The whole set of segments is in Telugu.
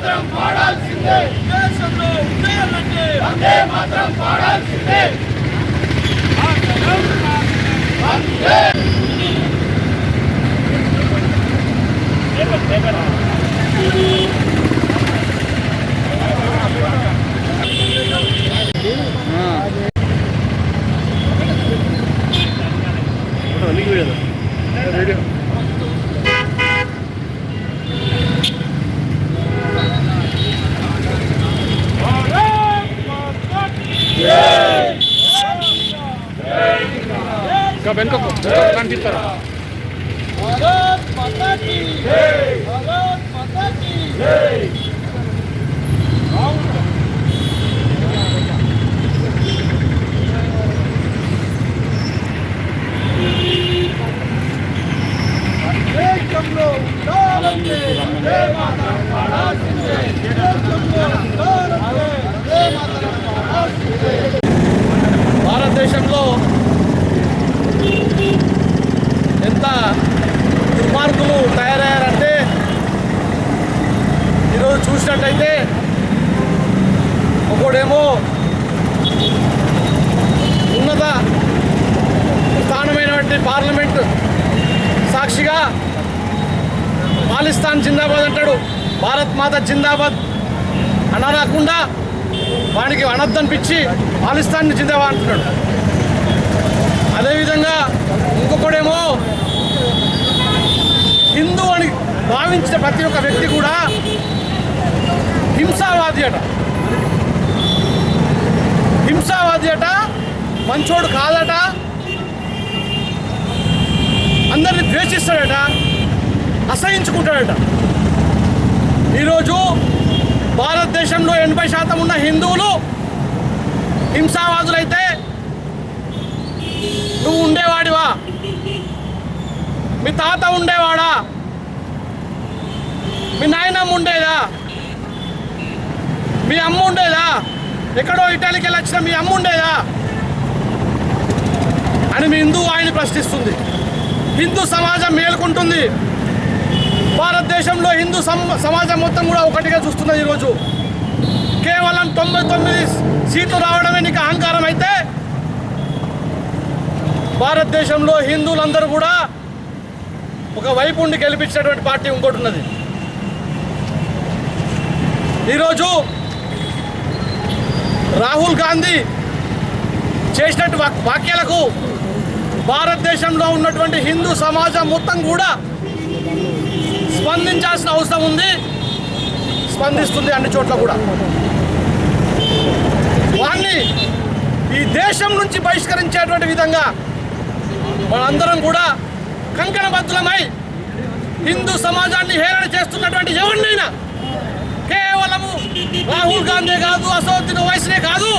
మాత్రం పాడాల్సిందే దేశంలో ఉండాలంటే వందే మాత్రం పాడాల్సిందే వందే ఇంకా వెనుకకు కనిపిస్తారా భారత్ మాతా కీ భారత్ మాతా కీ దేశంలో ఉండాలంటే వందే మాతరం పాడాల్సిందే దేశంలో ఉండాలంటే వందే మాతరం పాడాల్సిందే భారతదేశంలో ఎంత దుర్మార్గులు తయారయ్యారంటే ఈరోజు చూసినట్టయితే ఒకడేమో ఉన్నత స్థానమైనటువంటి పార్లమెంట్ సాక్షిగా పాలిస్తాన్ జిందాబాద్ అంటాడు. భారత్ మాత జిందాబాద్ అనరాకుండా వానికి పిచ్చి పాలిస్తాన్ జిందాబాద్ అంటున్నాడు అదేవిధంగా ఇంకొకడేమో హిందూ అని ఒక వ్యక్తి కూడా హింసావాది అట. హింసావాది అట మంచోడు కాదట. అందరిని ద్వేషిస్తాడట అసహించుకుంటాడట. ఈరోజు భారతదేశంలో ఎనభై శాతం ఉన్న హిందువులు హింసావాదులైతే నువ్వు ఉండేవాడివా? మీ తాత ఉండేవాడా? మీ నాయనమ్మ ఉండేదా? మీ అమ్మ ఉండేదా? ఎక్కడో ఇటాలీకి వెళ్ళి వచ్చిన మీ అమ్మ ఉండేదా? అని మీ హిందూ ఆయన ప్రశ్నిస్తుంది. హిందూ సమాజం మేలుకుంటుంది. భారతదేశంలో హిందూ సమాజం మొత్తం కూడా ఒకటిగా చూస్తున్నది ఈరోజు. కేవలం తొంభై తొమ్మిది సీట్లు రావడమే నీకు అహంకారం అయితే భారతదేశంలో హిందువులందరూ కూడా ఒక వైపు ఉండి గెలిపించినటువంటి పార్టీ ఇంకోటి ఉన్నది. ఈరోజు రాహుల్ గాంధీ చేసినట్టు వాక్యాలకు భారతదేశంలో ఉన్నటువంటి హిందూ సమాజం మొత్తం కూడా స్పందించాల్సిన అవసరం ఉంది. స్పందిస్తుంది అన్ని చోట్ల కూడా. వాణ్ణి ఈ దేశం నుంచి బహిష్కరించేటువంటి విధంగా మనందరం కూడా కంకణబద్ధులమై హిందూ సమాజాన్ని హేళన చేస్తున్నటువంటి ఎవరినైనా రాహుల్ గాంధీ కాదు అసౌద్దీన్ వయసునే కాదు.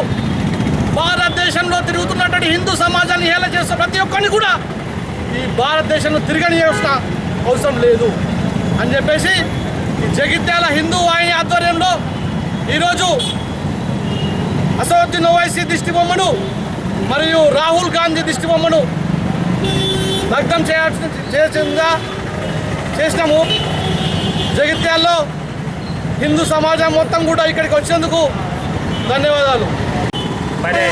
భారతదేశంలో తిరుగుతున్నటువంటి హిందూ సమాజాన్ని హేళ చేస్తున్న ప్రతి ఒక్కరిని కూడా ఈ భారతదేశంలో తిరగని అవసరం లేదు అని చెప్పేసి ఈ జగిత్యాల హిందూ వాహిని ఆధ్వర్యంలో ఈరోజు అసౌద్దీన్ ఓవైసీ దిష్టి బొమ్మను మరియు రాహుల్ గాంధీ దిష్టి బొమ్మను దగ్ధం చేయాల్సిన చేసిందా చేసినాము. జగిత్యాల్లో హిందూ సమాజం మొత్తం కూడా ఇక్కడికి వచ్చినందుకు ధన్యవాదాలు. మరి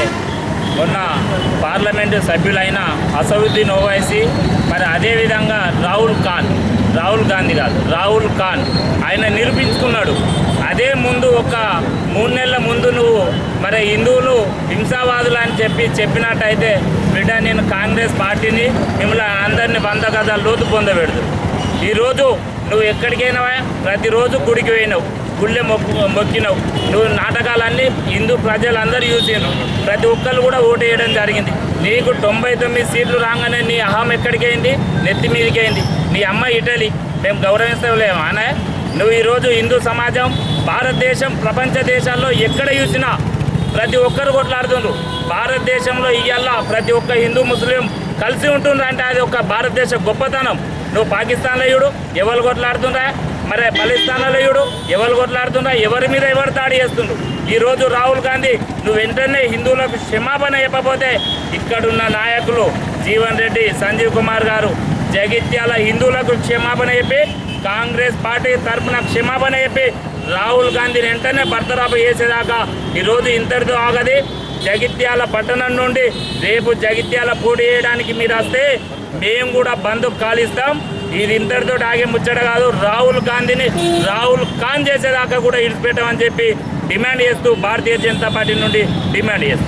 మొన్న పార్లమెంటు సభ్యులైన అసదుద్దీన్ ఓవైసీ మరి అదేవిధంగా రాహుల్ ఖాన్ రాహుల్ గాంధీ కాదు రాహుల్ ఖాన్ ఆయన నిరూపించుకున్నాడు. అదే ముందు ఒక మూడు నెలల ముందు నువ్వు మరి హిందువులు హింసావాదులు అని చెప్పి చెప్పినట్టయితే బిడ్డ నేను కాంగ్రెస్ పార్టీని మిమ్మల్ని అందరినీ వంద గదాలు లోతు పొందబెడదు ఈరోజు నువ్వు ఎక్కడికైనా ప్రతిరోజు గుడికి పోయినావు. గుళ్ళె మొక్కు మొక్కినావు. నువ్వు నాటకాలన్నీ హిందూ ప్రజలందరూ చూసినావు. ప్రతి ఒక్కరు కూడా ఓటు వేయడం జరిగింది. నీకు తొంభై తొమ్మిది సీట్లు రాగానే నీ అహం ఎక్కడికైంది? నెత్తి మీదకైంది. అయింది నీ అమ్మ ఇటలీ. మేము గౌరవించలేము. అనే? నువ్వు ఈరోజు హిందూ సమాజం భారతదేశం ప్రపంచ దేశాల్లో ఎక్కడ చూసినా ప్రతి ఒక్కరు కొట్లాడుతుండ్రు. భారతదేశంలో ఇవాళ ప్రతి ఒక్క హిందూ ముస్లిం కలిసి ఉంటుండ్రు అంటే అది ఒక భారతదేశ గొప్పతనం. నువ్వు పాకిస్తాన్లో చూడు ఎవరు కొట్లాడుతుందా మరి పాకిస్తాన్లో చూడు ఎవరు కొట్లాడుతుందా ఎవరి మీద ఎవరు దాడి చేస్తుండ్రు? ఈరోజు రాహుల్ గాంధీ నువ్వు వెంటనే హిందువులకు క్షమాపణ చెప్పకపోతే ఇక్కడున్న నాయకులు జీవన్ రెడ్డి సంజీవ్ కుమార్ గారు జగిత్యాల హిందువులకు క్షమాపణ చెప్పి కాంగ్రెస్ పార్టీ తరఫున క్షమాపణ చెప్పి రాహుల్ గాంధీని వెంటనే భర్తరాపు చేసేదాకా ఈరోజు ఇంతటితో ఆగది. జగిత్యాల పట్టణం నుండి రేపు జగిత్యాల పోటీ చేయడానికి మీరు వస్తే మేము కూడా బంధు కాలిస్తాం. ఇది ఇంతటితో ఆగే ముచ్చట కాదు. రాహుల్ గాంధీని రాహుల్ ఖాన్ చేసేదాకా కూడా ఇడిచిపెట్టామని చెప్పి డిమాండ్ చేస్తూ భారతీయ జనతా పార్టీ నుండి డిమాండ్ చేస్తాం